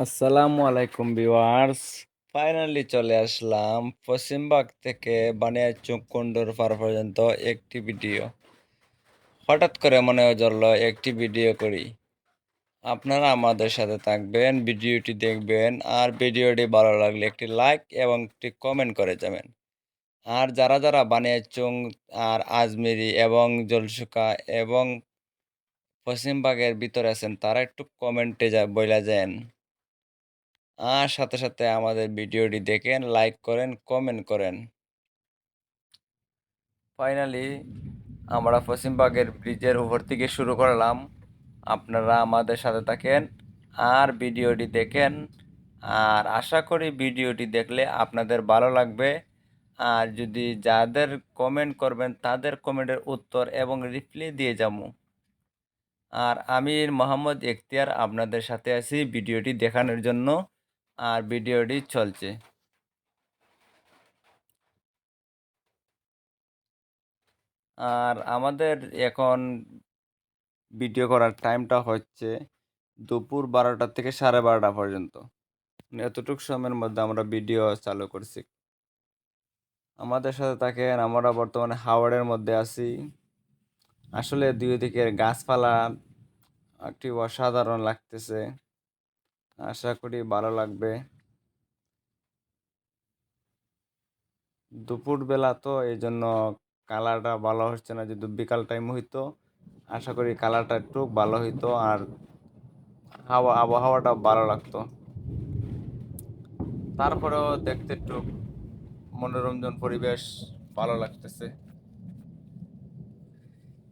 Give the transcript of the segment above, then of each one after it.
আসসালামু আলাইকুম viewers. Finally চলে আসলাম পশ্চিমবাগ থেকে বানিয়াচং কুন্ডুর পার পর্যন্ত একটি ভিডিও। হঠাৎ করে মনে জড়লো একটি ভিডিও করি। আপনারা আমাদের সাথে থাকবেন, ভিডিওটি দেখবেন, আর ভিডিওটি ভালো লাগলে একটি লাইক এবং একটি কমেন্ট করে যাবেন। আর যারা যারা বানিয়াচং আর আজমেরি এবং জলসুকা এবং পশ্চিমবাগের ভিতরে আছেন, তারা একটু কমেন্টে যা বইলা যান। আর সাথে সাথে আমাদের ভিডিওটি দেখেন, লাইক করেন, কমেন্ট করেন। ফাইনালি আমরা পশ্চিমবাগের ব্রিজের উপর থেকে শুরু করলাম। আপনারা আমাদের সাথে থাকেন আর ভিডিওটি দেখেন। আর আশা করি ভিডিওটি দেখলে আপনাদের ভালো লাগবে। আর যদি যাদের কমেন্ট করবেন, তাদের কমেন্টের উত্তর এবং রিপ্লাই দিয়ে যাব। আর আমি মোহাম্মদ এখতিয়ার আপনাদের সাথে আছি ভিডিওটি দেখানোর জন্য। আর ভিডিওটি চলছে। আর আমাদের এখন ভিডিও করার টাইমটা হচ্ছে দুপুর বারোটা থেকে সাড়ে বারোটা পর্যন্ত। এতটুকু সময়ের মধ্যে আমরা ভিডিও চালু করছি। আমাদের সাথে থাকেন, আমরা বর্তমানে হাওড়ের মধ্যে আছি। আসলে দুই দিকের গাছপালা একটি অসাধারণ লাগতেছে। আশা করি ভালো লাগবে। দুপুরবেলা তো এই জন্য কালারটা ভালো হচ্ছে না যদি বিকাল টাইম হইতো। আশা করি কালারটা একটু ভালো হইতো আর হাওয়া, আবহাওয়াটা ভালো লাগতো। তারপরেও দেখতে একটু মনোরঞ্জন পরিবেশ ভালো লাগতেছে।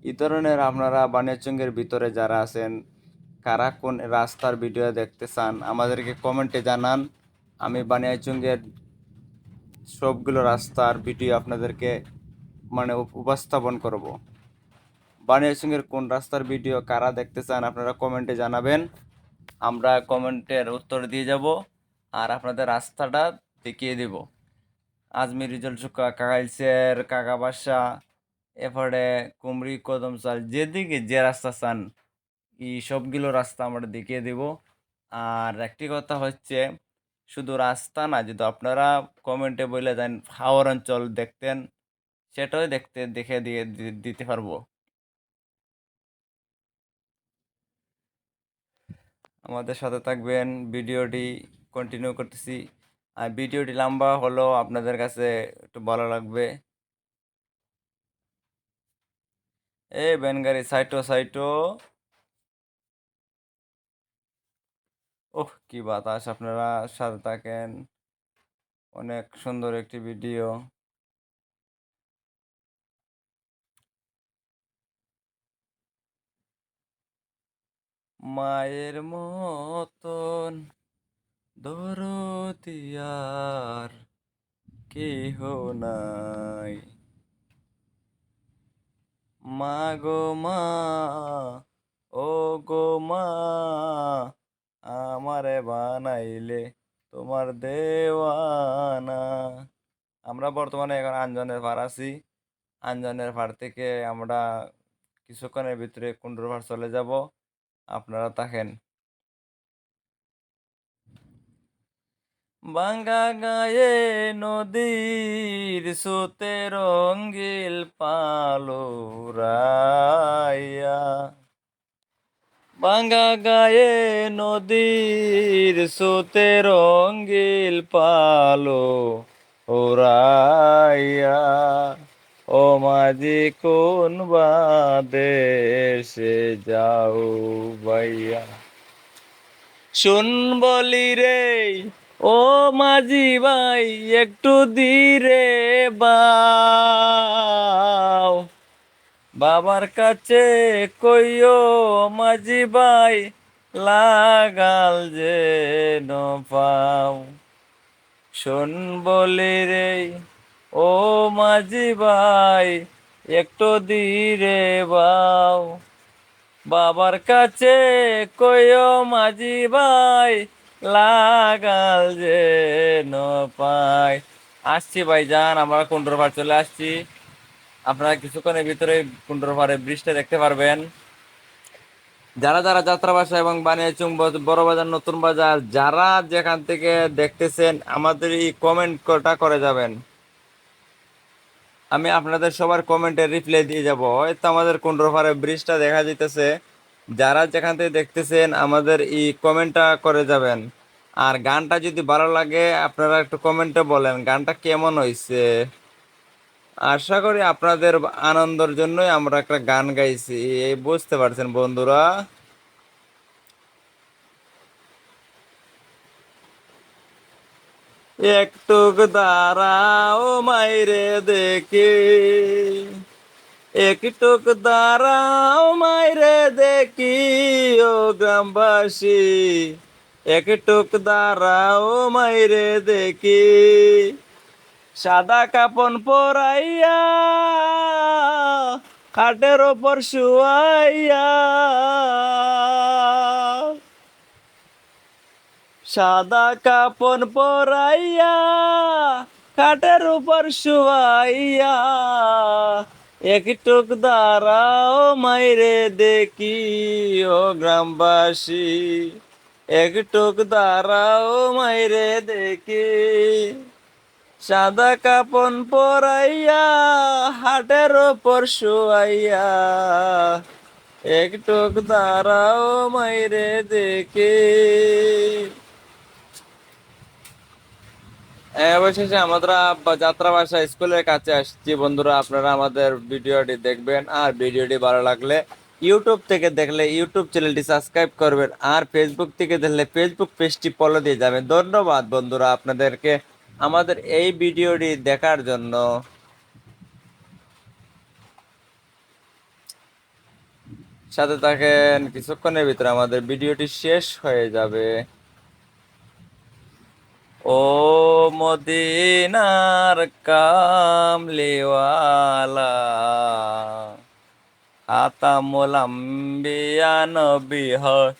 এই ধরনের আপনারা বানিয়াচঙ্গের ভিতরে যারা আছেন কারা কোন রাস্তার ভিডিও দেখতে চান, আমাদেরকে কমেন্টে জানান। আমি বানিয়াচঙ্গের সবগুলো রাস্তার ভিডিও আপনাদেরকে মানে উপস্থাপন করব। বানিয়াচঙ্গের কোন রাস্তার ভিডিও কারা দেখতে চান আপনারা কমেন্টে জানাবেন। আমরা কমেন্টের উত্তর দিয়ে যাব আর আপনাদের রাস্তাটা দেখিয়ে দেব। আজমির রিজল সুকা কাকাইলসের কাকা বাসা, এরপরে কুমড়ি, কদম চাল, যেদিকে যে রাস্তা চান এই সবগুলো রাস্তা আমরা দেখিয়ে দেব। আর একটি কথা হচ্ছে, শুধু রাস্তা না, যদি আপনারা কমেন্টে বলে দেন হাওর অঞ্চল দেখতেন, সেটাও দেখতে, দেখে দিয়ে দিতে পারব। আমাদের সাথে থাকবেন, ভিডিওটি কন্টিনিউ করতেছি। আর ভিডিওটি লম্বা হলো আপনাদের কাছে একটু ভালো লাগবে। এ বেনগাড়ি সাইটো সাইটো। ওহ, কি বাতাস আপনারা সাথে থাকেন। অনেক সুন্দর একটি ভিডিও। মায়ের মতন দরদিয়ার কেহ নাই। মা গো মা, ও গো মা আমারে বানাইলে তোমার দেওয়ানা। আমরা বর্তমানে এখন আঞ্জনের পার আছি। আঞ্জনের পার থেকে আমরা কিছুক্ষণের ভিতরে কুণ্ডুর পাড় চলে যাব। আপনারা থাকেন। বাঙ্গা গায়ে নদীর সুতে রঙ্গিল পালোরাইয়া। বাঙ্গা গায়ে নদীর সুতে রঙ্গিল পালো ওরাইয়া ও মাঝি কোন বাদেশে যাও বাইয়া শুন বলি রে, ও মাঝি ভাই, একটু ধীরে বাও বাবার কাছে কইও, মাঝি ভাই, লাগাল যে পাও শোন বলি রে, ও মাঝি ভাই, একটু ধীরে বাও। বাবার কাছে কইও, মাঝি ভাই, লাগাল যে পাই আসছি ভাই যান আমরা কুন্ডর পাড় চলে আসছি। আপনারা কিছুক্ষণের ভিতরে কুন্ডর পাড়ে ব্রিজটা দেখতে পারবেন। যারা যারা যাত্রা বাসা এবং বানিয়াচুং বড় বাজার, নতুন বাজার, যারা যেখান থেকে দেখতেছেন, আমাদের এই কমেন্টটা করে যাবেন? আমি আপনাদের সবার কমেন্টে রিপ্লাই দিয়ে যাব। হয়তো আমাদের কুন্ড্রপাড়ে ব্রিজটা দেখা যাইতেছে। যারা যেখান থেকে দেখতেছেন, আমাদের এই কমেন্টটা করে যাবেন। আর গানটা যদি ভালো লাগে, আপনারা একটু কমেন্টে বলেন, গানটা কেমন হয়েছে আশা করি আপনাদের আনন্দের জন্যই আমরা একটা গান গাইছি। এই বুঝতে পারছেন বন্ধুরা? একটু দাঁড়াও মাইরে দেখি। একটুক দাঁড়াও মাইরে দেখি, ও গ্রামবাসী। একটুক দাঁড়াও মাইরে দেখি। সাদা কাপন পরাইয়া, খাটের ওপর শুয়াইয়া। সাদা কাপন পরাইয়া, খাটের উপর শুয়াইয়া। একটুক দাঁড়াও মাইরে দেখি, ও গ্রামবাসী। একটুক দাঁড়াও মাইরে দেখি। সাদা কাপন পরাইয়া, হাটের ওপর শুয়াইয়া। একটুক দাঁড়াও মাইরে দেখে। অবশেষে আমরা যাত্রা ভাষা স্কুলের কাছে আসছি। বন্ধুরা, আপনারা আমাদের ভিডিওটি দেখবেন। আর ভিডিওটি ভালো লাগলে ইউটিউব থেকে দেখলে ইউটিউব চ্যানেলটি সাবস্ক্রাইব করবেন। আর ফেসবুক থেকে দেখলে ফেসবুক পেজটি ফলো দিয়ে যাবেন। ধন্যবাদ বন্ধুরা আপনাদেরকে। আমাদের এই ভিডিওটি দেখার জন্য সাথে থাকেন কিছুক্ষণের ভিতরে আমাদের ভিডিওটি শেষ হয়ে যাবে। ও মদিনার কামলিওয়ালা, আতামুল আম্বিয়া নবী হয়।